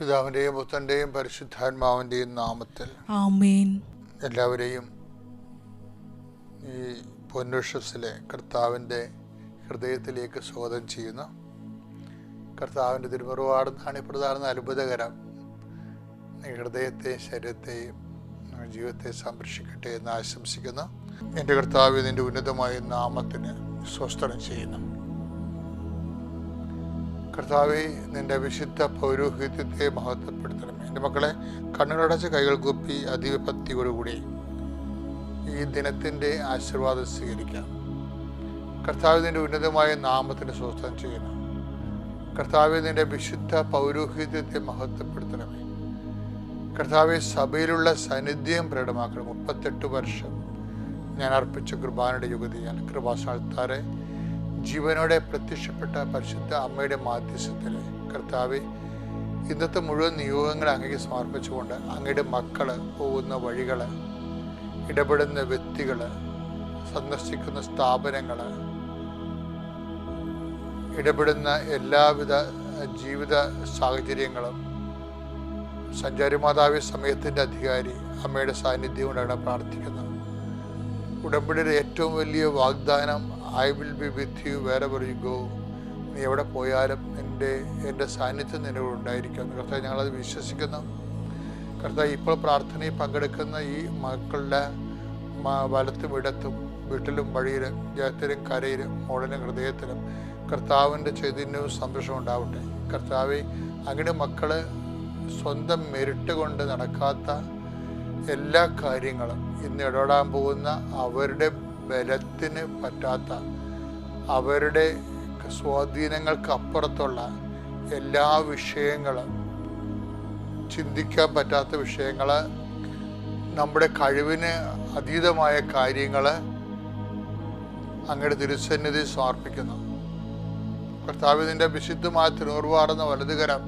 പിതാവിന്റെയും പുത്രന്റെയും പരിശുദ്ധാത്മാവിന്റെയും നാമത്തിൽ എല്ലാവരെയും ഈ പൊന്നുഷസിലെ കർത്താവിന്റെ ഹൃദയത്തിലേക്ക് സ്വാഗതം ചെയ്യുന്നു. കർത്താവിന്റെ തിരുമറുപാട് നാണിപ്രധാന അത്ഭുതകരം. ഈ ഹൃദയത്തെയും ശരീരത്തെയും ജീവിതത്തെ സംരക്ഷിക്കട്ടെ എന്ന് ആശംസിക്കുന്നു. എന്റെ കർത്താവ് ഇതിന്റെ ഉന്നതമായ നാമത്തിന് സ്വസ്ഥനം ചെയ്യുന്നു. കർത്താവെ നിന്റെ വിശുദ്ധ പൗരോഹിത്യത്തെ മഹത്വപ്പെടുത്തണം. എന്റെ മക്കളെ കണ്ണുകളടച്ച് കൈകൾ കുപ്പി അതിവിപത്തിയോടുകൂടി ഈ ദിനത്തിന്റെ ആശീർവാദം സ്വീകരിക്കാം. കർത്താവ് നിന്റെ ഉന്നതമായ നാമത്തിന് സ്വസ്ഥം ചെയ്യുന്നു. കർത്താവ് നിന്റെ വിശുദ്ധ പൗരോഹിത്യത്തെ മഹത്വപ്പെടുത്തണമേ. കർത്താവെ സഭയിലുള്ള സാന്നിധ്യം പ്രകടമാക്കണം. മുപ്പത്തെട്ട് വർഷം ഞാൻ അർപ്പിച്ച കൃപാനയുടെ യുഗതിയാണ്. കൃപാസ്ഥാനത്താറെ ജീവനോടെ പ്രത്യക്ഷപ്പെട്ട പരിശുദ്ധ അമ്മയുടെ മാധ്യസ്ഥത്തിൽ കർത്താവ് ഇന്നത്തെ മുഴുവൻ നിയോഗങ്ങൾ അങ്ങേക്ക് സമർപ്പിച്ചുകൊണ്ട് അങ്ങയുടെ മക്കൾ പോകുന്ന വഴികൾ ഇടപെടുന്ന വ്യക്തികൾ സന്ദർശിക്കുന്ന സ്ഥാപനങ്ങൾ ഇടപെടുന്ന എല്ലാവിധ ജീവിത സാഹചര്യങ്ങളും സഞ്ചാരി മാതാവി സമയത്തിന്റെ അധികാരി അമ്മയുടെ സാന്നിധ്യം കൊണ്ടാണ് പ്രാർത്ഥിക്കുന്നത്. ഉടമ്പടിയുടെ ഏറ്റവും വലിയ വാഗ്ദാനം I will be with you wherever you go നീ എവിടെ പോയാലും എന്റെ എന്റെ സാന്നിധ്യം നിന്നോട് ഉണ്ടായിരിക്കും. കർത്താവ് ഞങ്ങളത് വിശ്വസിക്കുന്നു. കർത്താവ് ഇപ്പോൾ പ്രാർത്ഥനയിൽ പങ്കെടുക്കുന്ന ഈ മക്കളുടെ വലത്തും ഇടത്തും വീട്ടിലും വഴിയിലും ജയത്തിലും കരയിലും മോളിലും ഹൃദയത്തിലും കർത്താവിന്റെ ചൈതന്യവും സന്തോഷവും ഉണ്ടാവട്ടെ. കർത്താവ് അങ്ങനെ മക്കൾ സ്വന്തം മെരിട്ട് കൊണ്ട് നടക്കാത്ത എല്ലാ കാര്യങ്ങളും ഇന്ന് ഇടപെടാൻ പോകുന്ന അവരുടെ ബലത്തിന് പറ്റാത്ത അവരുടെ സ്വാധീനങ്ങൾക്ക് അപ്പുറത്തുള്ള എല്ലാ വിഷയങ്ങളും ചിന്തിക്കാൻ പറ്റാത്ത വിഷയങ്ങൾ നമ്മുടെ കഴിവിന് അതീതമായ കാര്യങ്ങൾ അങ്ങയുടെ തിരുസന്നിധി സമർപ്പിക്കുന്നു. കർത്താവിന്റെ വിശുദ്ധമായ തിരുവർവാറുന്ന വലതുകരം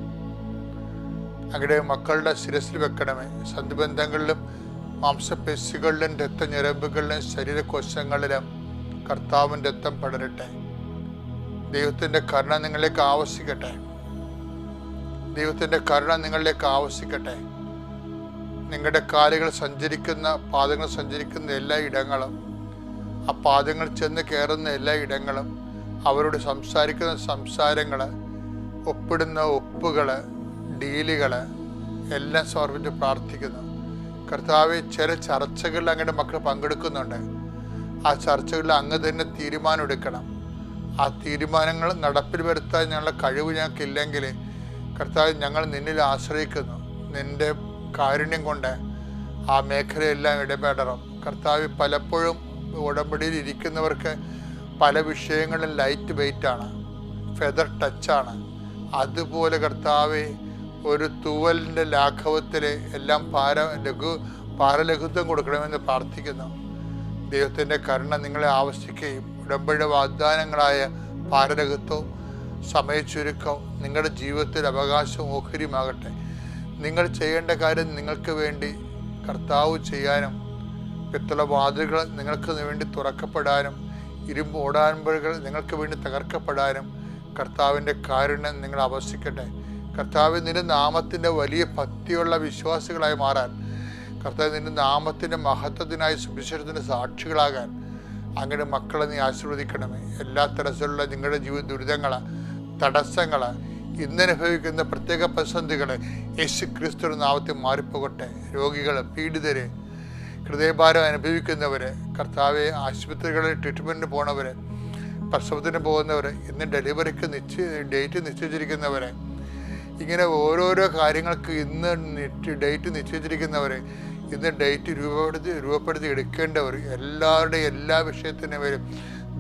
അങ്ങയുടെ മക്കളുടെ ശിരസിൽ വെക്കണമേ. സന്ധിബന്ധങ്ങളിലും മാംസപേശികളിലും രക്തഞരമ്പുകളിലും ശരീരകോശങ്ങളിലും കർത്താവിന്റെ രക്തം പടരട്ടെ. ദൈവത്തിന്റെ കരുണ നിങ്ങളിലേക്ക് ആവശ്യിക്കട്ടെ ദൈവത്തിന്റെ കരുണ നിങ്ങളിലേക്ക് ആവശ്യിക്കട്ടെ നിങ്ങളുടെ കാലുകൾ സഞ്ചരിക്കുന്ന പാദങ്ങൾ സഞ്ചരിക്കുന്ന എല്ലാ ഇടങ്ങളും ആ പാദങ്ങൾ ചെന്ന് കയറുന്ന എല്ലാ ഇടങ്ങളും അവരോട് സംസാരിക്കുന്ന സംസാരങ്ങൾ ഒപ്പിടുന്ന ഒപ്പുകൾ ഡീലുകൾ എല്ലാം സമർപ്പിച്ച് പ്രാർത്ഥിക്കുന്നു. കർത്താവ് ചില ചർച്ചകളിൽ അങ്ങയുടെ മക്കൾ പങ്കെടുക്കുന്നുണ്ട്. ആ ചർച്ചകളിൽ അങ്ങ് തന്നെ തീരുമാനം എടുക്കണം. ആ തീരുമാനങ്ങൾ നടപ്പിൽ വരുത്താൻ ഞങ്ങളുടെ കഴിവ് ഞങ്ങൾക്കില്ലെങ്കിൽ കർത്താവ് ഞങ്ങൾ നിന്നിൽ ആശ്രയിക്കുന്നു. നിന്റെ കാരുണ്യം കൊണ്ട് ആ മേഖലയെല്ലാം ഇടപെടണം. കർത്താവ് പലപ്പോഴും ഉടമ്പടിയിൽ ഇരിക്കുന്നവർക്ക് പല വിഷയങ്ങളും ലൈറ്റ് വെയിറ്റ് ആണ് ഫെദർ ടച്ചാണ് അതുപോലെ കർത്താവെ ഒരു തൂവലിന്റെ ലാഘവത്തിൽ എല്ലാം പാര ലഘു പാരലഘുത്വം കൊടുക്കണമെന്ന് പ്രാർത്ഥിക്കുന്നു. ദൈവത്തിന്റെ കരുണ നിങ്ങളെ ആവശ്യിക്കുകയും ഉടമ്പടിയുടെ വാഗ്ദാനങ്ങളായ പാരലഘുത്വം സമയച്ചുരുക്കം നിങ്ങളുടെ ജീവിതത്തിൽ അവകാശവും ഓഹരിയുമാകട്ടെ. നിങ്ങൾ ചെയ്യേണ്ട കാര്യം നിങ്ങൾക്ക് വേണ്ടി കർത്താവ് ചെയ്യാനും പിത്തള വാതിലുകൾ നിങ്ങൾക്ക് വേണ്ടി തുറക്കപ്പെടാനും ഇരുമ്പ് ഓടാൻപഴുകൾ നിങ്ങൾക്ക് വേണ്ടി തകർക്കപ്പെടാനും കർത്താവിന്റെ കാരുണ്യം നിങ്ങൾ ആവശ്യിക്കട്ടെ. കർത്താവ് നിന്റെ നാമത്തിന്റെ വലിയ ഭക്തിയുള്ള വിശ്വാസികളായി മാറാൻ കർത്താവ് നിന്റെ നാമത്തിന്റെ മഹത്വത്തിനായി സുവിശേഷത്തിന്റെ സാക്ഷികളാകാൻ അങ്ങനെ മക്കളെ നീ ആശീർവദിക്കണമേ. എല്ലാ തരത്തിലുള്ള നിങ്ങളുടെ ജീവിത ദുരിതങ്ങൾ തടസ്സങ്ങൾ ഇന്നനുഭവിക്കുന്ന പ്രത്യേക പ്രതിസന്ധികൾ യേശു ക്രിസ്തു നാമത്തിൽ മാറിപ്പോകട്ടെ. രോഗികൾ പീഡിതരെ ഹൃദയഭാരം അനുഭവിക്കുന്നവർ കർത്താവെ ആശുപത്രികളിൽ ട്രീറ്റ്മെന്റിന് പോണവർ പ്രസവത്തിന് പോകുന്നവർ ഇന്ന് ഡെലിവറിക്ക് നിശ്ചയി ഡേറ്റ് നിശ്ചയിച്ചിരിക്കുന്നവര് ഇങ്ങനെ ഓരോരോ കാര്യങ്ങൾക്ക് ഇന്ന് ഡേറ്റ് നിശ്ചയിച്ചിരിക്കുന്നവർ ഇന്ന് ഡേറ്റ് രൂപപ്പെടുത്തി രൂപപ്പെടുത്തി എടുക്കേണ്ടവർ എല്ലാവരുടെയും എല്ലാ വിഷയത്തിനും വരും.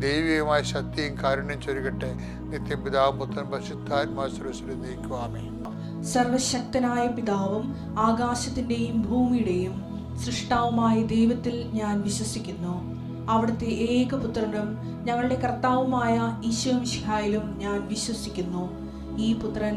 ദൈവികമായ ശക്തിയും കാരുണ്യം ചൊരുകട്ടെ. നിത്യം പിതാവും പുത്രൻ പരിശുദ്ധാത്മാശ്വരശ്വരി നീക്കുവാമേ സർവശക്തനായ പിതാവും ആകാശത്തിന്റെയും ഭൂമിയുടെയും സൃഷ്ടാവുമായ ദൈവത്തിൽ ഞാൻ വിശ്വസിക്കുന്നു. അവിടുത്തെ ഏകപുത്രനും ഞങ്ങളുടെ കർത്താവുമായ ഈശോമിഷിഹായിലും ഞാൻ വിശ്വസിക്കുന്നു. ഈ പുത്രൻ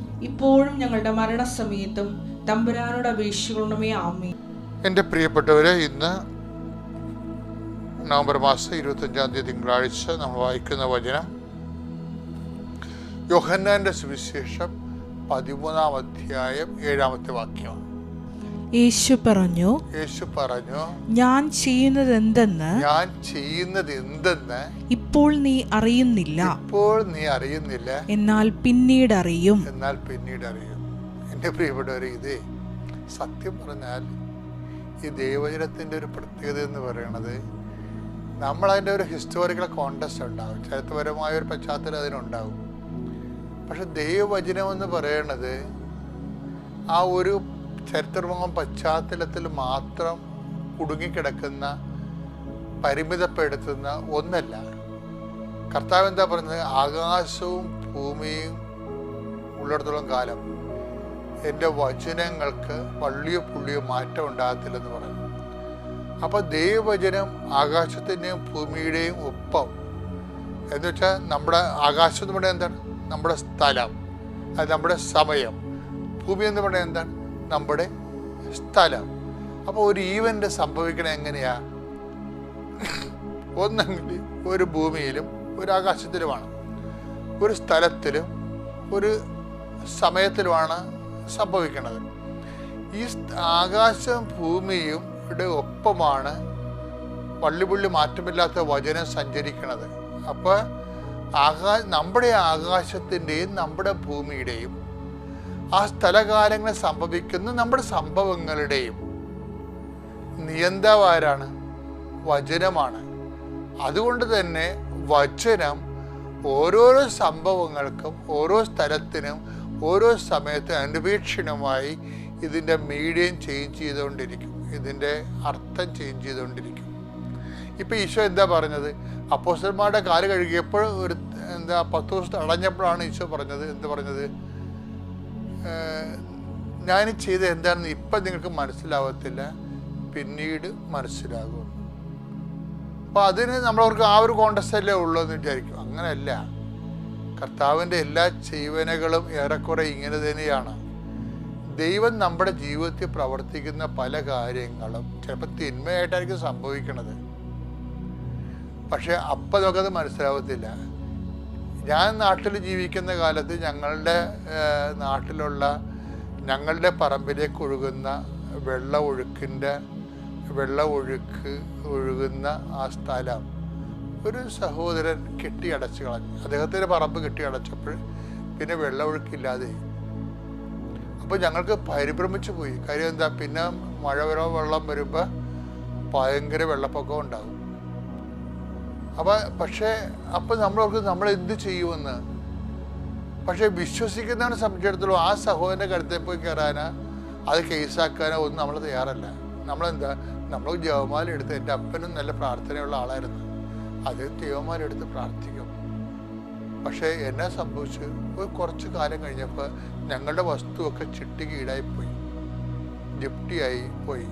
ഇപ്പോഴും ഞങ്ങളുടെ മരണസമയത്തും തമ്പുരാനോട് അപേക്ഷിക്കണമേ ആമേ എന്റെ പ്രിയപ്പെട്ടവരെ ഇന്ന് നവംബർ മാസം ഇരുപത്തഞ്ചാം തീയതി തിങ്കളാഴ്ച നമ്മൾ വായിക്കുന്ന വചനം യോഹന്നാന്റെ സുവിശേഷം പതിമൂന്നാം അധ്യായം ഏഴാമത്തെ വാക്യമാണ്. യേശു പറഞ്ഞു യേശു പറഞ്ഞു ഞാൻ ചെയ്യുന്നത് എന്തെന്ന് ഞാൻ ചെയ്യുന്നത് എന്തെന്ന് ഇപ്പോൾ നീ അറിയുന്നില്ല. ഇപ്പോൾ നീ അറിയുന്നില്ല. എന്നാൽ പിന്നീട് അറിയും. എന്നാൽ പിന്നീട് അറിയും. എന്റെ പ്രിയപ്പെട്ടവരെ ഇതേ സത്യം പറഞ്ഞാൽ ഈ ദൈവജനത്തിന്റെ ഒരു പ്രത്യേകത എന്ന് പറയുന്നത് നമ്മൾ അതിന്റെ ഒരു ഹിസ്റ്റോറിക്കൽ കോണ്ടസ്റ്റ് ഉണ്ടാവും. ചരിത്രപരമായ ഒരു പശ്ചാത്തലം അതിനുണ്ടാവും. പക്ഷെ ദൈവവചനം എന്ന് പറയുന്നത് ആ ഒരു ചരിത്രമായ പശ്ചാത്തലത്തിൽ മാത്രം കുടുങ്ങിക്കിടക്കുന്ന പരിമിതപ്പെടുത്തുന്ന ഒന്നല്ല. കർത്താവ് എന്താ പറയുന്നത് ആകാശവും ഭൂമിയും ഉള്ളിടത്തോളം കാലം എന്റെ വചനങ്ങൾക്ക് വള്ളിയോ പുള്ളിയോ മാറ്റം ഉണ്ടാകത്തില്ലെന്ന് പറഞ്ഞു. അപ്പോൾ ദൈവവചനം ആകാശത്തിന്റെയും ഭൂമിയുടെയും ഒപ്പം. എന്ന് വെച്ചാൽ നമ്മുടെ ആകാശം എന്ന് പറഞ്ഞാൽ എന്താണ്? നമ്മുടെ സ്ഥലം. അത് നമ്മുടെ സമയം. ഭൂമി എന്ന് പറഞ്ഞാൽ എന്താണ്? നമ്മുടെ സ്ഥലം. അപ്പോൾ ഒരു ഈവന്റ് സംഭവിക്കണേ എങ്ങനെയാ? ഒന്നെങ്കിൽ ഒരു ഭൂമിയിലും ഒരു ആകാശത്തിലുമാണ്. ഒരു സ്ഥലത്തിലും ഒരു സമയത്തിലുമാണ് സംഭവിക്കുന്നത് ഈ ആകാശം ഭൂമിയും ഒപ്പമാണ് വള്ളിപുള്ളി മാറ്റമില്ലാത്ത വചനം സഞ്ചരിക്കുന്നത് അപ്പോൾ ആകാ നമ്മുടെ ആകാശത്തിന്റെയും നമ്മുടെ ഭൂമിയുടെയും ആ സ്ഥലകാലങ്ങളിൽ സംഭവിക്കുന്ന നമ്മുടെ സംഭവങ്ങളുടെയും നിയന്താവാരാണ് വചനമാണ്. അതുകൊണ്ട് തന്നെ വചനം ഓരോരോ സംഭവങ്ങൾക്കും ഓരോ സ്ഥലത്തിനും ഓരോ സമയത്തും അനുപേക്ഷണമായി ഇതിന്റെ മീഡിയം ചേഞ്ച് ചെയ്തുകൊണ്ടിരിക്കും. ഇതിന്റെ അർത്ഥം ചേഞ്ച് ചെയ്തുകൊണ്ടിരിക്കും. ഇപ്പം ഈശോ എന്താ പറഞ്ഞത്? അപ്പോസ്റ്റന്മാരുടെ കാൽ കഴുകിയപ്പോൾ ഒരു എന്താ പത്ത് ദിവസം അടഞ്ഞപ്പോഴാണ് ഈശോ പറഞ്ഞത്. എന്ത് പറഞ്ഞത്? ഞാൻ ചെയ്ത എന്താണെന്ന് ഇപ്പം നിങ്ങൾക്ക് മനസ്സിലാവത്തില്ല. പിന്നീട് മനസ്സിലാകും. അപ്പോൾ അതിന് നമ്മളവർക്ക് ആ ഒരു കോണ്ടസ്റ്റല്ലേ ഉള്ളൂ എന്ന് വിചാരിക്കും. അങ്ങനെയല്ല. കർത്താവിന്റെ എല്ലാ ജീവനകളും ഏറെക്കുറെ ഇങ്ങനെ തന്നെയാണ്. ദൈവം നമ്മുടെ ജീവിതത്തിൽ പ്രവർത്തിക്കുന്ന പല കാര്യങ്ങളും ചിലപ്പോൾ തിന്മയായിട്ടായിരിക്കും സംഭവിക്കുന്നത് പക്ഷേ അപ്പം നമുക്കത് മനസ്സിലാവത്തില്ല. ഞാൻ നാട്ടിൽ ജീവിക്കുന്ന കാലത്ത് ഞങ്ങളുടെ നാട്ടിലുള്ള ഞങ്ങളുടെ പറമ്പിലേക്ക് ഒഴുകുന്ന വെള്ള ഒഴുക്കിന്റെ വെള്ള ഒഴുക്ക് ഒഴുകുന്ന ആ സ്ഥലം ഒരു സഹോദരൻ കെട്ടി അടച്ചു കളഞ്ഞു. അദ്ദേഹത്തിന്റെ പറമ്പ് കെട്ടി അടച്ചപ്പോൾ പിന്നെ വെള്ള ഒഴുക്കില്ലാതെ അപ്പോൾ ഞങ്ങൾക്ക് പരിഭ്രമിച്ചു പോയി. കാര്യം എന്താ? പിന്നെ മഴ വരോ വെള്ളം വരുമ്പോൾ ഭയങ്കര വെള്ളപ്പൊക്കം ഉണ്ടാകും. അപ്പോൾ പക്ഷേ അപ്പോൾ നമ്മളവർക്ക് നമ്മൾ എന്ത് ചെയ്യുമെന്ന്? പക്ഷേ വിശ്വസിക്കുന്നവനെ സംബന്ധിച്ചിടത്തോളം ആ സഹോദരന്റെ കരുത്തിൽ പോയി കയറാനോ അത് കേസാക്കാനോ ഒന്നും നമ്മൾ തയ്യാറല്ല. നമ്മളെന്താ? നമ്മൾ ജവമാല എടുത്ത് എന്റെ അപ്പനും നല്ല പ്രാർത്ഥനയുള്ള ആളായിരുന്നു. അത് ജവമാല എടുത്ത് പ്രാർത്ഥിക്കും. പക്ഷേ എന്നെ സംഭവിച്ച്? ഒരു കുറച്ച് കാലം കഴിഞ്ഞപ്പോൾ ഞങ്ങളുടെ വസ്തുവൊക്കെ ചിട്ടിക്ക് പോയി. ജിപ്റ്റിയായി പോയി.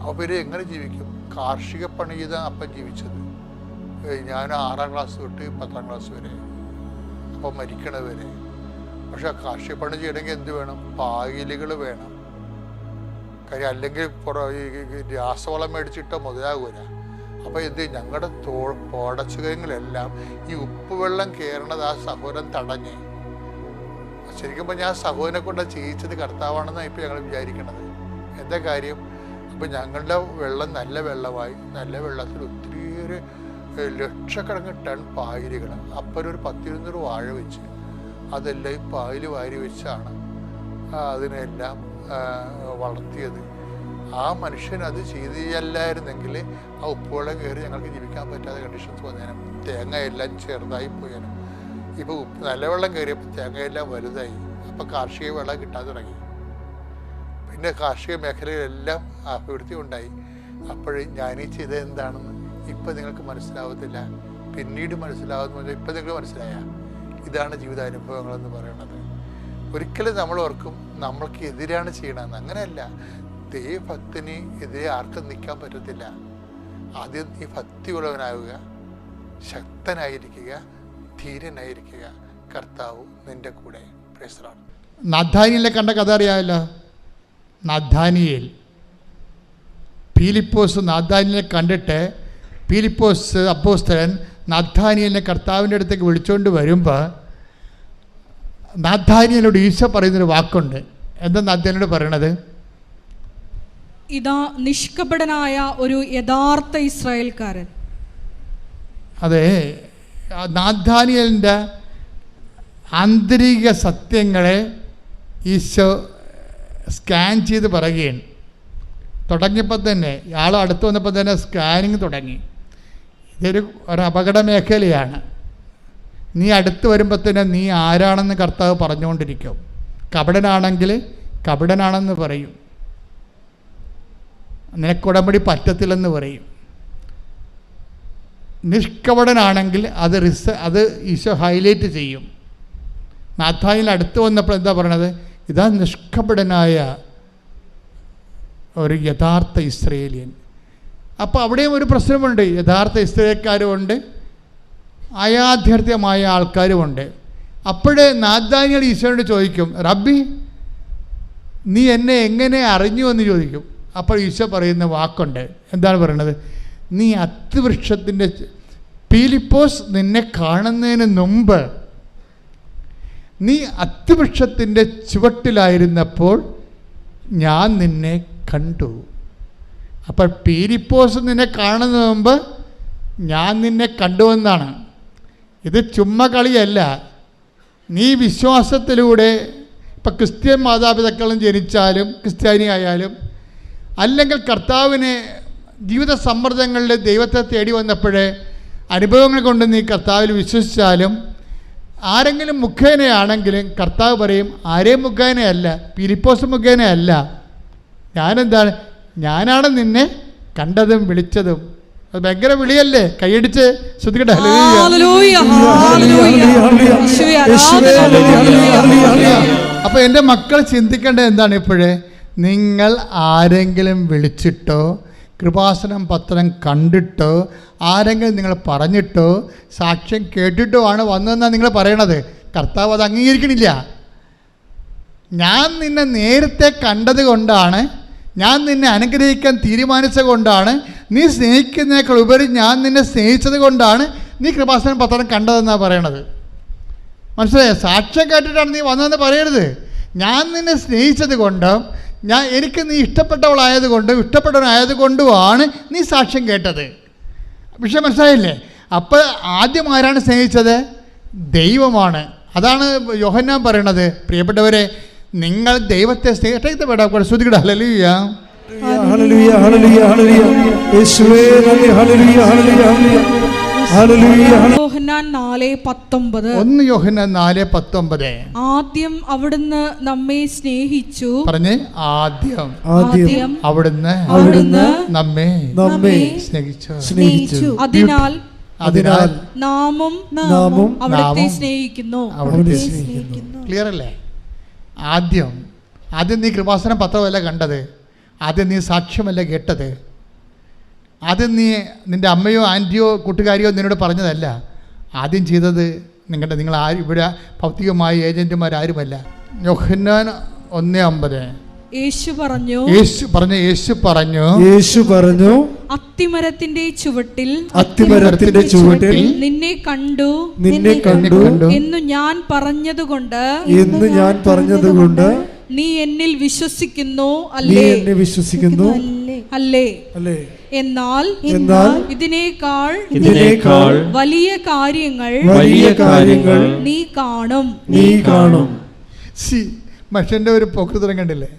അപ്പോൾ ഇവർ എങ്ങനെ ജീവിക്കും? കാർഷിക പണി ചെയ്താണ് അപ്പം ജീവിച്ചത്. ഞാൻ ആറാം ക്ലാസ് തൊട്ട് പത്താം ക്ലാസ് വരെ. അപ്പോൾ മരിക്കണത് വരെ. പക്ഷെ പണി ചെയ്യണമെങ്കിൽ എന്ത് വേണം? പായലുകൾ വേണം. കാര്യം അല്ലെങ്കിൽ രാസവളം മേടിച്ചിട്ട് മുതലാകൂല. അപ്പോൾ എന്ത്? ഞങ്ങളുടെ തോ പോടച്ചുകങ്ങളെല്ലാം ഈ ഉപ്പ് വെള്ളം കയറണത് ആ സഹോദരൻ തടഞ്ഞ്. ശരിക്കും ഞാൻ സഹോദരനെ കൊണ്ട് ചെയ്യിച്ചത് കർത്താവാണെന്നാണ് ഇപ്പോൾ ഞങ്ങൾ വിചാരിക്കണത്. എന്താ കാര്യം? അപ്പം ഞങ്ങളുടെ വെള്ളം നല്ല വെള്ളമായി നല്ല വെള്ളത്തിൽ ഒത്തിരിയേറെ ലക്ഷക്കണക്കിന് ടൺ പായലുകൾ. അപ്പം ഒരു പത്തിരുന്നൂറ് വാഴ വെച്ച് അതെല്ലാം ഈ പായൽ വാരി വെച്ചാണ് അതിനെല്ലാം വളർത്തിയത്. ആ മനുഷ്യൻ അത് ചെയ്തില്ലായിരുന്നെങ്കിൽ ആ ഉപ്പുവെള്ളം കയറി ഞങ്ങൾക്ക് ജീവിക്കാൻ പറ്റാത്ത കണ്ടീഷൻസ് വന്നേനും. തേങ്ങയെല്ലാം ചെറുതായി പോയേനും. ഇപ്പോൾ ഉപ്പ് നല്ല വെള്ളം കയറിയപ്പോൾ തേങ്ങയെല്ലാം വലുതായി. അപ്പോൾ കാർഷിക വെള്ളം കിട്ടാൻ തുടങ്ങി. പിന്നെ കാർഷിക മേഖലയിലെല്ലാം അഭിവൃദ്ധി ഉണ്ടായി അപ്പോൾ ഞാനീ ചെയ്തത് എന്താണെന്ന് ഇപ്പം നിങ്ങൾക്ക് മനസ്സിലാവത്തില്ല. പിന്നീട് മനസ്സിലാവുന്ന ഇപ്പം നിങ്ങൾക്ക് മനസ്സിലായ. ഇതാണ് ജീവിതാനുഭവങ്ങളെന്ന് പറയുന്നത്. ഒരിക്കലും നമ്മൾ ഓർക്കും നമ്മൾക്ക് എതിരാണ് ചെയ്യണമെന്ന് അങ്ങനെയല്ല. ദൈവഭക്തിന് എതിരെ ആർക്കും നിൽക്കാൻ പറ്റത്തില്ല. ആദ്യം നീ ഭക്തിയുള്ളവനാവുക ശക്തനായിരിക്കുക ധീരനായിരിക്കുക. കർത്താവ് നിന്റെ കൂടെ. പ്രേസറാണ് നദ്ധാനിയിലെ കണ്ട കഥ അറിയാമല്ലോ? നദ്ധാനിയിൽ ഫീലിപ്പോസ് നാദാനിയെ കണ്ടിട്ട് പീലിപ്പോസ് അപ്പോസ്തലൻ നാഥാനിയലിനെ കർത്താവിന്റെ അടുത്തേക്ക് വിളിച്ചുകൊണ്ട് വരുമ്പോൾ നാഥാനിയലോട് ഈശോ പറയുന്നൊരു വാക്കുണ്ട്. എന്താ നാഥാനിയോട് പറയണത്? ഇതാ നിഷ്കപടനായ ഒരു യഥാർത്ഥ ഇസ്രായേൽക്കാരൻ. അതെ നാഥാനിയലിന്റെ ആന്തരിക സത്യങ്ങളെ ഈശോ സ്കാൻ ചെയ്ത് പറയുകയാണ്. തുടങ്ങിയപ്പോൾ തന്നെ ആൾ അടുത്ത് വന്നപ്പോൾ തന്നെ സ്കാനിങ് തുടങ്ങി. ഇതൊരു ഒരു അപകട മേഖലയാണ്. നീ അടുത്ത് വരുമ്പോൾ തന്നെ നീ ആരാണെന്ന് കർത്താവ് പറഞ്ഞുകൊണ്ടിരിക്കും. കപടനാണെങ്കിൽ കപടനാണെന്ന് പറയും. നിനക്കുടമ്പടി പറ്റത്തില്ലെന്ന് പറയും. നിഷ്കപടനാണെങ്കിൽ അത് റിസ അത് ഈശോ ഹൈലൈറ്റ് ചെയ്യും. നാഥായിൽ അടുത്ത് വന്നപ്പോൾ എന്താ പറയണത്? ഇതാ നിഷ്കപടനായ ഒരു യഥാർത്ഥ ഇസ്രയേലിയൻ. അപ്പോൾ അവിടെയും ഒരു പ്രശ്നമുണ്ട്. യഥാർത്ഥ ഇസ്രയേൽക്കാരുമുണ്ട്. അയാഥാർത്ഥ്യമായ ആൾക്കാരുമുണ്ട്. അപ്പോഴേ നാദാനികൾ ഈശോയോട് ചോദിക്കും റബ്ബി നീ എന്നെ എങ്ങനെ അറിഞ്ഞു എന്ന് ചോദിക്കും. അപ്പോൾ ഈശോ പറയുന്ന വാക്കുണ്ട്. എന്താണ് പറയണത്? നീ അത്തിവൃക്ഷത്തിന്റെ പീലിപ്പോസ് നിന്നെ കാണുന്നതിന് മുമ്പ് നീ അത്തിവൃക്ഷത്തിന്റെ ചുവട്ടിലായിരുന്നപ്പോൾ ഞാൻ നിന്നെ കണ്ടു. അപ്പോൾ പീരിപ്പോസ് നിന്നെ കാണുന്നതിന് മുമ്പ് ഞാൻ നിന്നെ കണ്ടുവെന്നാണ് ഇത് ചുമ്മാ കളിയല്ല. നീ വിശ്വാസത്തിലൂടെ ഇപ്പം ക്രിസ്ത്യൻ മാതാപിതാക്കളും ജനിച്ചാലും ക്രിസ്ത്യാനി ആയാലും അല്ലെങ്കിൽ കർത്താവിനെ ജീവിത സമ്മർദ്ദങ്ങളിൽ ദൈവത്തെ തേടി വന്നപ്പോഴേ അനുഭവങ്ങൾ കൊണ്ട് നീ കർത്താവിൽ വിശ്വസിച്ചാലും ആരെങ്കിലും മുഖേനയാണെങ്കിലും കർത്താവ് പറയും ആരെയും മുഖേനയല്ല പിരിപ്പോസ് മുഖേനയല്ല ഞാനെന്താണ് ഞാനാണ് നിന്നെ കണ്ടതും വിളിച്ചതും. അത് ഭയങ്കര വിളിയല്ലേ? കൈയടിച്ച് ശ്രദ്ധിക്കട്ടെ. അപ്പോൾ എന്റെ മക്കൾ ചിന്തിക്കേണ്ടത് എന്താണ് ഇപ്പോഴേ? നിങ്ങൾ ആരെങ്കിലും വിളിച്ചിട്ടോ കൃപാസനം പത്രം കണ്ടിട്ടോ ആരെങ്കിലും നിങ്ങൾ പറഞ്ഞിട്ടോ സാക്ഷ്യം കേട്ടിട്ടോ ആണ് വന്നതെന്നാണ് നിങ്ങൾ പറയണത്. കർത്താവ് അത് അംഗീകരിക്കണില്ല. ഞാൻ നിന്നെ നേരത്തെ കണ്ടത് കൊണ്ടാണ് ഞാൻ നിന്നെ അനുഗ്രഹിക്കാൻ തീരുമാനിച്ചത് കൊണ്ടാണ് നീ സ്നേഹിക്കുന്നതിനേക്കാൾ ഉപരി ഞാൻ നിന്നെ സ്നേഹിച്ചത് കൊണ്ടാണ് നീ കൃപാസനം പത്രം കണ്ടതെന്നാണ് പറയണത്. മനസ്സിലായോ? സാക്ഷ്യം കേട്ടിട്ടാണ് നീ വന്നതെന്ന് പറയരുത്. ഞാൻ നിന്നെ സ്നേഹിച്ചത് കൊണ്ടും ഞാൻ എനിക്ക് നീ ഇഷ്ടപ്പെട്ടവളായത് കൊണ്ടും ഇഷ്ടപ്പെട്ടവനായത് കൊണ്ടുമാണ് നീ സാക്ഷ്യം കേട്ടത്. പക്ഷേ മനസ്സിലായില്ലേ? അപ്പോൾ ആദ്യം ആരാണ് സ്നേഹിച്ചത്? ദൈവമാണ്. അതാണ് യോഹന്നാൻ പറയണത്. പ്രിയപ്പെട്ടവരെ നിങ്ങൾ ദൈവത്തെ യേശുവേ ഒന്ന് നാല് പത്തൊമ്പത്. ആദ്യം അവിടുന്ന് നമ്മെ സ്നേഹിച്ചു. പറഞ്ഞ് ആദ്യം. ആദ്യം അവിടുന്ന് അവിടുന്ന് നമ്മെ നമ്മെ സ്നേഹിച്ചു. സ്നേഹിച്ചു. അതിനാൽ അതിനാൽ നാമും നാമും അവിടുത്തെ സ്നേഹിക്കുന്നു. അവിടുത്തെ അവനെ സ്നേഹിക്കുന്നു. ക്ലിയർ അല്ലേ ആദ്യം ആദ്യം നീ കൃപാസനം പത്രമല്ല കണ്ടത് ആദ്യം നീ സാക്ഷ്യമല്ല കേട്ടത്. ആദ്യം നീ നിന്റെ അമ്മയോ ആന്റിയോ കൂട്ടുകാരിയോ നിന്നോട് പറഞ്ഞതല്ല. ആദ്യം ചെയ്തത് നിങ്ങളുടെ നിങ്ങൾ ആരും ഇവിടെ ഭൗതികമായ ഏജന്റുമാരാരുമല്ല യോഹന്നാൻ ഒന്ന് അമ്പത്. യേശു പറഞ്ഞു യേശു പറഞ്ഞു യേശു പറഞ്ഞു യേശു പറഞ്ഞു അത്തിമരത്തിന്റെ ചുവട്ടിൽ അത്തിമരത്തിന്റെ ചുവട്ടിൽ നിന്നെ കണ്ടു നിന്നെ കണ്ടു എന്ന് ഞാൻ പറഞ്ഞതുകൊണ്ട് എന്ന് ഞാൻ പറഞ്ഞതുകൊണ്ട് നീ എന്നിൽ വിശ്വസിക്കുന്നു നീ അല്ലേ എന്നെ വിശ്വസിക്കുന്നു അല്ലേ? അല്ലേ? എന്നാൽ എന്നാൽ ഇതിനേക്കാൾ ഇതിനേക്കാൾ വലിയ കാര്യങ്ങൾ വലിയ കാര്യങ്ങൾ നീ കാണും. നീ കാണും. സി മനുഷ്യന്റെ ഒരു പൊക്കു കണ്ടില്ലേ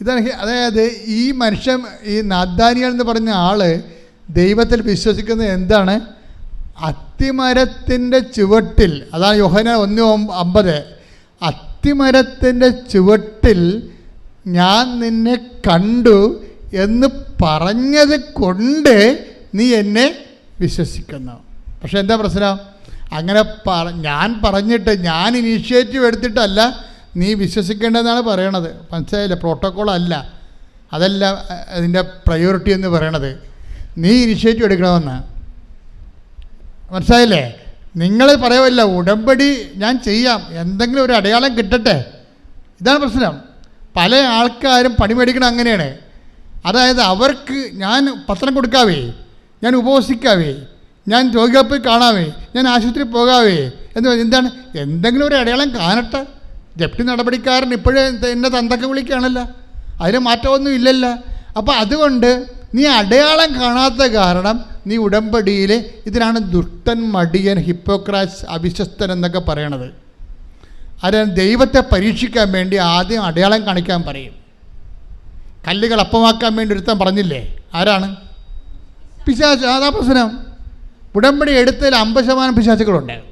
ഇതാണ് അതായത് ഈ മനുഷ്യൻ ഈ നാദാനിയൽ എന്ന് പറഞ്ഞ ആൾ ദൈവത്തിൽ വിശ്വസിക്കുന്നത് എന്താണ്? അത്തിമരത്തിന്റെ ചുവട്ടിൽ അതാണ് യോഹന ഒന്ന് അമ്പത്. അത്തിമരത്തിന്റെ ചുവട്ടിൽ ഞാൻ നിന്നെ കണ്ടു എന്ന് പറഞ്ഞത് കൊണ്ട് നീ എന്നെ വിശ്വസിക്കുന്നു. പക്ഷെ എന്താ പ്രശ്നം? അങ്ങനെ പറ ഞാൻ പറഞ്ഞിട്ട് ഞാൻ ഇനീഷ്യേറ്റീവ് എടുത്തിട്ടല്ല നീ വിശ്വസിക്കേണ്ടതെന്നാണ് പറയണത്. മനസ്സിലായില്ല? പ്രോട്ടോക്കോൾ അല്ല അതല്ല അതിന്റെ പ്രയോറിറ്റി എന്ന് പറയണത്. നീ ഇനിഷ്യേറ്റീവ് എടുക്കണമെന്ന്. മനസ്സിലായില്ലേ? നിങ്ങൾ പറയുമല്ല ഉടമ്പടി ഞാൻ ചെയ്യാം. എന്തെങ്കിലും ഒരു അടയാളം കിട്ടട്ടെ. ഇതാണ് പ്രശ്നം. പല ആൾക്കാരും പണി മേടിക്കണം അങ്ങനെയാണ്. അതായത് അവർക്ക് ഞാൻ പത്രം കൊടുക്കാവേ ഞാൻ ഉപവസിക്കാവേ ഞാൻ രോഗികൾ പോയി കാണാവേ ഞാൻ ആശുപത്രി പോകാവേ എന്ന് എന്താണ്? എന്തെങ്കിലും ഒരു അടയാളം കാണട്ടെ. ജപ്തി നടപടിക്കാരൻ ഇപ്പോഴേ എന്നെ തന്തക്ക വിളിക്കുകയാണല്ലോ. അതിന് മാറ്റമൊന്നും ഇല്ലല്ലോ. അപ്പോൾ അതുകൊണ്ട് നീ അടയാളം കാണാത്ത കാരണം നീ ഉടമ്പടിയിൽ ഇതിനാണ് ദുഷ്ടൻ മടിയൻ ഹിപ്പോക്രാസ് അവിശ്വസ്തൻ എന്നൊക്കെ പറയണത്. അത് ദൈവത്തെ പരീക്ഷിക്കാൻ വേണ്ടി ആദ്യം അടയാളം കാണിക്കാൻ പറയും. കല്ലുകൾ അപ്പമാക്കാൻ വേണ്ടി ഒരുത്തൻ പറഞ്ഞില്ലേ? ആരാണ്? പിശാച്ച് അതാ പ്രശ്നം ഉടമ്പടി എടുത്തതിൽ അമ്പത് ശതമാനം പിശാച്ചുകളുണ്ട്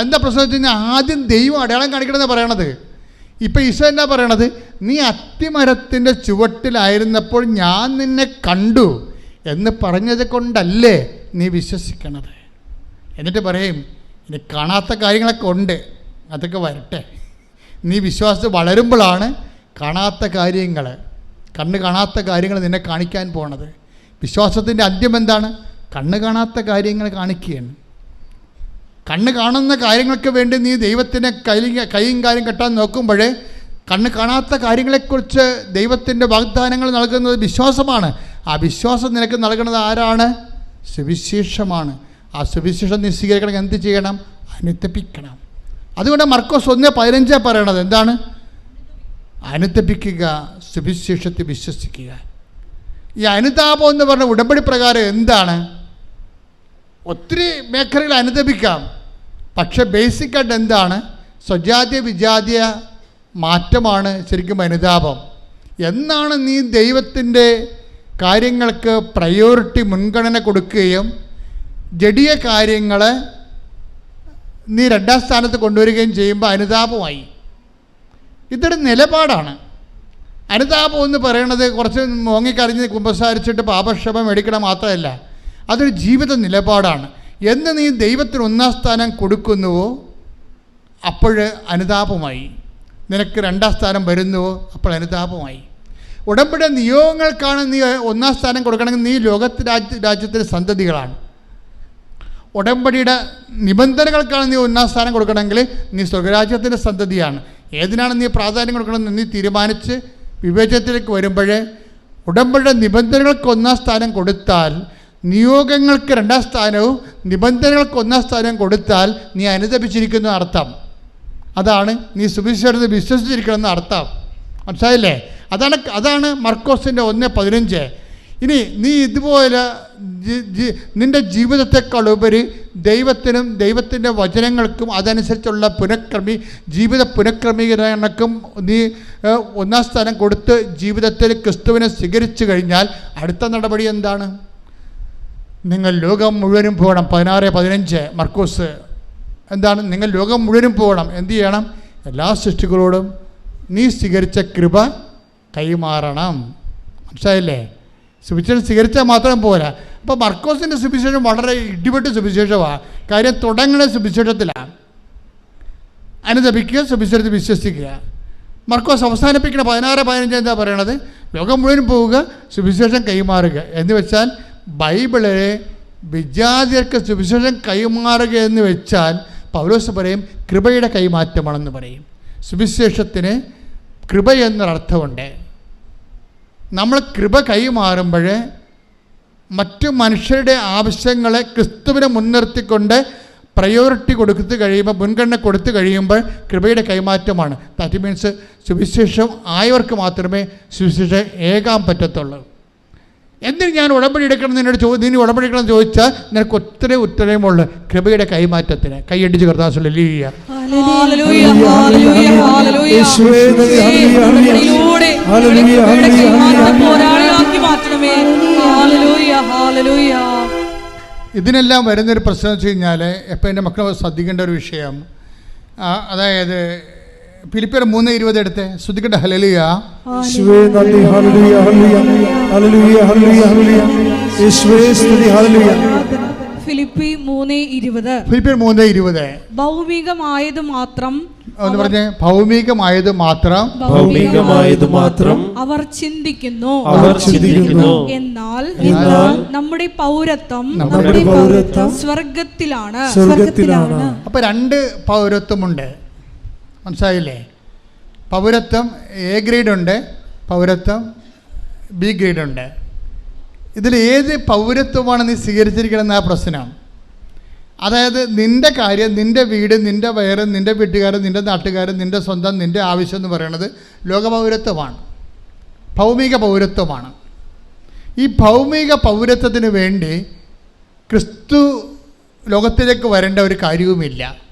എന്താ പ്രശ്നം വെച്ച് കഴിഞ്ഞാൽ ആദ്യം ദൈവം അടയാളം കാണിക്കണമെന്ന് പറയണത്. ഇപ്പം ഈശോ എന്നാ പറയണത്? നീ അത്തിമരത്തിന്റെ ചുവട്ടിലായിരുന്നപ്പോൾ ഞാൻ നിന്നെ കണ്ടു എന്ന് പറഞ്ഞത് കൊണ്ടല്ലേ നീ വിശ്വസിക്കണത്. എന്നിട്ട് പറയും ഇനി കാണാത്ത കാര്യങ്ങളൊക്കെ ഉണ്ട്. അതൊക്കെ വരട്ടെ. നീ വിശ്വാസത്തിൽ വളരുമ്പോഴാണ് കാണാത്ത കാര്യങ്ങൾ കണ്ണ് കാണാത്ത കാര്യങ്ങൾ നിന്നെ കാണിക്കാൻ പോണത്. വിശ്വാസത്തിന്റെ അന്ത്യം എന്താണ്? കണ്ണ് കാണാത്ത കാര്യങ്ങൾ കാണിക്കുകയാണ്. കണ്ണ് കാണുന്ന കാര്യങ്ങൾക്ക് വേണ്ടി നീ ദൈവത്തിനെ കൈ കൈയും കാര്യം കെട്ടാൻ നോക്കുമ്പോഴേ കണ്ണ് കാണാത്ത കാര്യങ്ങളെക്കുറിച്ച് ദൈവത്തിന്റെ വാഗ്ദാനങ്ങൾ നൽകുന്നത് വിശ്വാസമാണ്. ആ വിശ്വാസം നിനക്ക് നൽകുന്നത് ആരാണ്? സുവിശേഷമാണ്. ആ സുവിശേഷം നീ എന്ത് ചെയ്യണം? അനുത്തപ്പിക്കണം അതുകൊണ്ട് മർക്കോസ് ഒന്ന് പതിനഞ്ചാ പറയണത് എന്താണ്? അനുത്തപ്പിക്കുക സുവിശേഷത്തെ വിശ്വസിക്കുക. ഈ അനുതാപം എന്ന് പറഞ്ഞ ഉടമ്പടി പ്രകാരം എന്താണ്? ഒത്തിരി മേഖലകൾ അനുദപിക്കാം പക്ഷെ ബേസിക്കായിട്ട് എന്താണ്? സ്വജാതീയ വിജാതീയ മാറ്റമാണ് ശരിക്കും അനുതാപം. എന്നാണ് നീ ദൈവത്തിന്റെ കാര്യങ്ങൾക്ക് പ്രയോറിറ്റി മുൻഗണന കൊടുക്കുകയും ജഡിയ കാര്യങ്ങൾ നീ രണ്ടാം സ്ഥാനത്ത് കൊണ്ടുവരികയും ചെയ്യുമ്പോൾ അനുതാപമായി. ഇതൊരു നിലപാടാണ്. അനുതാപം എന്ന് പറയുന്നത് കുറച്ച് മോങ്ങിക്കറിഞ്ഞ് കുമ്പസാരിച്ചിട്ട് പാപക്ഷമം മേടിക്കണം മാത്രമല്ല അതൊരു ജീവിത നിലപാടാണ്. എന്ന് നീ ദൈവത്തിന് ഒന്നാം സ്ഥാനം കൊടുക്കുന്നുവോ അപ്പോൾ അനുതാപമായി. നിനക്ക് രണ്ടാം സ്ഥാനം വരുന്നുവോ അപ്പോൾ അനുതാപമായി. ഉടമ്പടി നിയോഗങ്ങൾക്കാണ് നീ ഒന്നാം സ്ഥാനം കൊടുക്കണമെങ്കിൽ നീ ലോകത്ത് രാജ്യ രാജ്യത്തിന്റെ സന്തതികളാണ്. ഉടമ്പടിയുടെ നിബന്ധനകൾക്കാണ് നീ ഒന്നാം സ്ഥാനം കൊടുക്കണമെങ്കിൽ നീ സ്വർഗരാജ്യത്തിന്റെ സന്തതിയാണ്. ഏതിനാണ് നീ പ്രാധാന്യം കൊടുക്കണമെന്ന് നീ തീരുമാനിച്ച് വിവേചനത്തിലേക്ക് വരുമ്പോൾ ഉടമ്പടിയുടെ നിബന്ധനകൾക്ക് ഒന്നാം സ്ഥാനം കൊടുത്താൽ നിയോഗങ്ങൾക്ക് രണ്ടാം സ്ഥാനവും നിബന്ധനകൾക്ക് ഒന്നാം സ്ഥാനവും കൊടുത്താൽ നീ അനുദപിച്ചിരിക്കുന്ന അർത്ഥം. അതാണ് നീ സുവിശേഷത്തെ വിശ്വസിച്ചിരിക്കണമെന്ന് അർത്ഥം. മനസ്സിലായില്ലേ? അതാണ് അതാണ് മർക്കോസിന്റെ ഒന്ന് പതിനഞ്ച്. ഇനി നീ ഇതുപോലെ നിന്റെ ജീവിതത്തെക്കാളുപരി ദൈവത്തിനും ദൈവത്തിന്റെ വചനങ്ങൾക്കും അതനുസരിച്ചുള്ള പുനഃക്രമി ജീവിത പുനഃക്രമീകരണക്കും നീ ഒന്നാം സ്ഥാനം കൊടുത്ത് ജീവിതത്തിൽ ക്രിസ്തുവിനെ സ്വീകരിച്ചു കഴിഞ്ഞാൽ അടുത്ത നടപടി എന്താണ്? നിങ്ങൾ ലോകം മുഴുവനും പോകണം. പതിനാറ് പതിനഞ്ച് മർക്കോസ്. എന്താണ്? നിങ്ങൾ ലോകം മുഴുവനും പോകണം. എന്ത് ചെയ്യണം? എല്ലാ സൃഷ്ടികളോടും നീ സ്വീകരിച്ച കൃപ കൈമാറണം. മനസ്സിലായില്ലേ? സുവിശേഷം സ്വീകരിച്ചാൽ മാത്രം പോരാ. അപ്പോൾ മർക്കോസിന്റെ സുവിശേഷം വളരെ ഇടിപെട്ട് സുവിശേഷമാണ് കാര്യം തുടങ്ങുന്ന സുവിശേഷത്തിലാണ് അനുദപിക്കുക സുവിശേഷത്തിൽ വിശ്വസിക്കുക. മർക്കോസ് അവസാനിപ്പിക്കണം പതിനാറ് പതിനഞ്ച് എന്താ പറയണത്? ലോകം മുഴുവൻ പോവുക സുവിശേഷം കൈമാറുക. എന്ന് വെച്ചാൽ ബൈബിളിലെ വിജാതിയർക്ക് സുവിശേഷം കൈമാറുക എന്ന് വെച്ചാൽ പൗലോസ് പറയും കൃപയുടെ കൈമാറ്റമാണെന്ന് പറയും. സുവിശേഷത്തിന് കൃപ എന്നൊരർത്ഥമുണ്ട്. നമ്മൾ കൃപ കൈമാറുമ്പോൾ മറ്റു മനുഷ്യരുടെ ആവശ്യങ്ങളെ ക്രിസ്തുവിനെ മുൻനിർത്തിക്കൊണ്ട് പ്രയോറിറ്റി കൊടുത്തു കഴിയുമ്പോൾ മുൻഗണന കൊടുത്തു കഴിയുമ്പോൾ കൃപയുടെ കൈമാറ്റമാണ്. ദാറ്റ് മീൻസ് സുവിശേഷം ആയവർക്ക് മാത്രമേ സുവിശേഷം ഏകാൻ പറ്റത്തുള്ളൂ. എന്തിന് ഞാൻ ഉടമ്പടി എടുക്കണം എന്ന് എന്നോട് ചോദി നീ ഉടമ്പടി എടുക്കണം എന്ന് ചോദിച്ചാൽ നിനക്ക് ഒത്തിരി ഉത്തരവുമുള്ള കൃപയുടെ കൈമാറ്റത്തിന് കൈയടിച്ച് കർത്താസുള്ള ലീയ ഹല്ലേലൂയ, ഹല്ലേലൂയ, ഹല്ലേലൂയ. യേശുവേ, നന്ദി, ഹല്ലേലൂയ, ഹല്ലേലൂയ. ഹല്ലേലൂയ, ഞങ്ങളെ ഹല്ലേലൂയ, കൈമാറ്റ ഹല്ലേലൂയ. Hallelujah, hallelujah. ഇതിനെല്ലാം വരുന്നൊരു പ്രശ്നം വെച്ച് കഴിഞ്ഞാൽ എപ്പോൾ എന്റെ മക്കളെ ശ്രദ്ധിക്കേണ്ട ഒരു വിഷയം അതായത് ഫിലിപ്പിയർ മൂന്ന് ഇരുപത് എടുത്ത്. ശ്രദ്ധിക്കട്ടെ ഹലലിയ നന്ദി hallelujah hallelujah hallelujah hallelujah hallelujah. സ്തുതി ഹല്ലേലൂയ. ഫിലിപ്പി മൂന്ന് ഇരുപത്. ഫിലിപ്പിയർ മൂന്ന് ഇരുപത്. ഭൗമികമായത് മാത്രം എന്ന് പറഞ്ഞ ഭൗമികമായത് മാത്രം ഭൗമികമായത് മാത്രം അവർ ചിന്തിക്കുന്നു. അവർ ചിന്തിക്കുന്നു. എന്നാൽ എന്നാൽ നമ്മുടെ പൗരത്വം നമ്മുടെ പൗരത്വം സ്വർഗത്തിലാണ്. സ്വർഗത്തിലാണ്. അപ്പോൾ രണ്ട് പൗരത്വമുണ്ട്. മനസ്സിലായില്ലേ? പൗരത്വം എ ഗ്രേഡ് ഉണ്ട് പൗരത്വം ബി ഗ്രേഡ് ഉണ്ട്. ഇതിൽ ഏത് പൗരത്വമാണ് നീ സ്വീകരിച്ചിരിക്കണമെന്ന പ്രശ്നം? അതായത് നിന്റെ കാര്യം നിന്റെ വീട് നിന്റെ വയറ് നിന്റെ വീട്ടുകാരൻ നിന്റെ നാട്ടുകാരൻ നിന്റെ സ്വന്തം നിന്റെ ആവശ്യം എന്ന് പറയുന്നത് ലോകപൗരത്വമാണ് ഭൗമിക പൗരത്വമാണ്. ഈ ഭൗമിക പൗരത്വത്തിന് വേണ്ടി ക്രിസ്തു ലോകത്തിലേക്ക് വരേണ്ട ഒരു കാര്യവുമില്ല.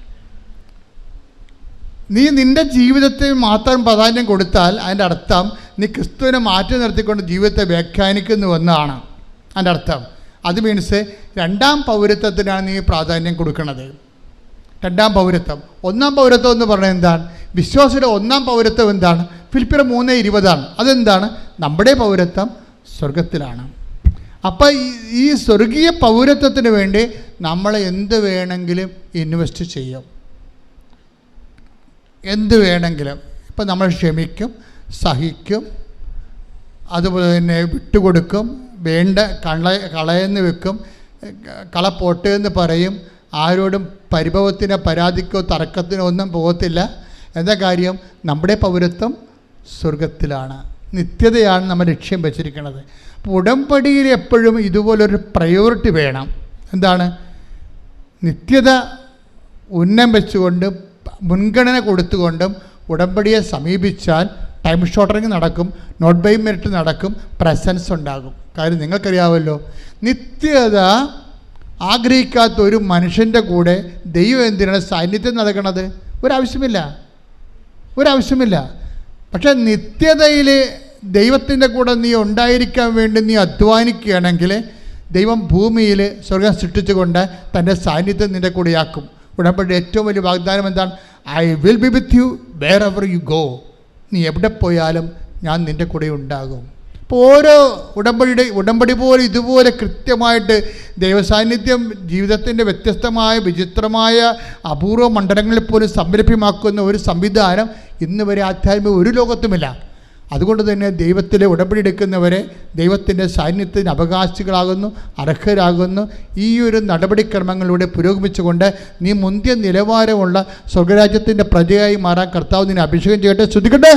നീ നിന്റെ ജീവിതത്തെ മാത്രം പ്രാധാന്യം കൊടുത്താൽ അതിന്റെ അർത്ഥം നീ ക്രിസ്തുവിനെ മാറ്റി നിർത്തിക്കൊണ്ട് ജീവിതത്തെ വ്യാഖ്യാനിക്കുന്നു എന്നാണ്. അതിന്റെ അർത്ഥം. അത് മീൻസ് രണ്ടാം പൗരത്വത്തിനാണ് നീ പ്രാധാന്യം കൊടുക്കുന്നത്. രണ്ടാം പൗരത്വം. ഒന്നാം പൗരത്വം എന്ന് പറഞ്ഞാൽ എന്താണ്? വിശ്വാസിയുടെ ഒന്നാം പൗരത്വം എന്താണ്? ഫിലിപ്പിയർ മൂന്ന് ഇരുപതാണ്. അതെന്താണ്? നമ്മുടെ പൗരത്വം സ്വർഗത്തിലാണ് അപ്പം ഈ ഈ സ്വർഗീയ പൗരത്വത്തിന് വേണ്ടി നമ്മൾ എന്ത് വേണമെങ്കിലും ഇൻവെസ്റ്റ് ചെയ്യും. എന്ത് വേണമെങ്കിലും. ഇപ്പം നമ്മൾ ക്ഷമിക്കും സഹിക്കും അതുപോലെ തന്നെ വിട്ടുകൊടുക്കും വേണ്ട കള കളയെന്ന് വെക്കും കള പോട്ടെന്ന് പറയും. ആരോടും പരിഭവത്തിനോ പരാതിക്കോ തർക്കത്തിനോ ഒന്നും പോകത്തില്ല. എന്താ കാര്യം? നമ്മുടെ പൗരത്വം സ്വർഗത്തിലാണ് നിത്യതയാണ് നമ്മൾ ലക്ഷ്യം വെച്ചിരിക്കുന്നത്. ഉടമ്പടിയിൽ എപ്പോഴും ഇതുപോലൊരു പ്രയോറിറ്റി വേണം. എന്താണ്? നിത്യത ഉന്നം വെച്ചുകൊണ്ട് മുൻഗണന കൊടുത്തുകൊണ്ടും ഉടമ്പടിയെ സമീപിച്ചാൽ ടൈം ഷോർട്ടറിങ് നടക്കും നോട്ട് ബൈ മെറിറ്റ് നടക്കും പ്രസൻസ് ഉണ്ടാകും. കാര്യം നിങ്ങൾക്കറിയാമല്ലോ നിത്യത ആഗ്രഹിക്കാത്ത ഒരു മനുഷ്യന്റെ കൂടെ ദൈവം എന്തിനാണ് സാന്നിധ്യം നൽകണത്? ഒരാവശ്യമില്ല. ഒരാവശ്യമില്ല. പക്ഷേ നിത്യതയിൽ ദൈവത്തിന്റെ കൂടെ നീ ഉണ്ടായിരിക്കാൻ വേണ്ടി നീ അധ്വാനിക്കുകയാണെങ്കിൽ ദൈവം ഭൂമിയിൽ സ്വർഗം സൃഷ്ടിച്ചുകൊണ്ട് തന്റെ സാന്നിധ്യം നിന്റെ കൂടെയാക്കും. ഉടമ്പടി ഏറ്റവും വലിയ വാഗ്ദാനം എന്താണ്? I will be with you wherever you go നീ എവിടെ പോയാലും ഞാൻ നിന്റെ കൂടെ ഉണ്ടാകും. അപ്പോൾ ഓരോ ഉടമ്പടിയുടെ ഉടമ്പടി പോലെ ഇതുപോലെ കൃത്യമായിട്ട് ദൈവസാന്നിധ്യം ജീവിതത്തിന്റെ വ്യത്യസ്തമായ വിചിത്രമായ അപൂർവ മണ്ഡലങ്ങളിൽ പോലും സംരഭ്യമാക്കുന്ന ഒരു സംവിധാനം ഇന്ന് വരെ ആധ്യാത്മിക ഒരു ലോകത്തുമില്ല. അതുകൊണ്ട് തന്നെ ദൈവത്തിലെ ഉടമ്പടി എടുക്കുന്നവരെ ദൈവത്തിന്റെ സാന്നിധ്യത്തിന് അവകാശികളാകുന്നു അർഹരാകുന്നു. ഈ ഒരു നടപടിക്രമങ്ങളിലൂടെ പുരോഗമിച്ചുകൊണ്ട് നീ മുന്തിയ നിലവാരമുള്ള സ്വർഗരാജ്യത്തിന്റെ പ്രജയായി മാറാൻ കർത്താവ് നിന്നെ അഭിഷേകം ചെയ്യട്ടെ. ശ്രദ്ധിക്കട്ടെ?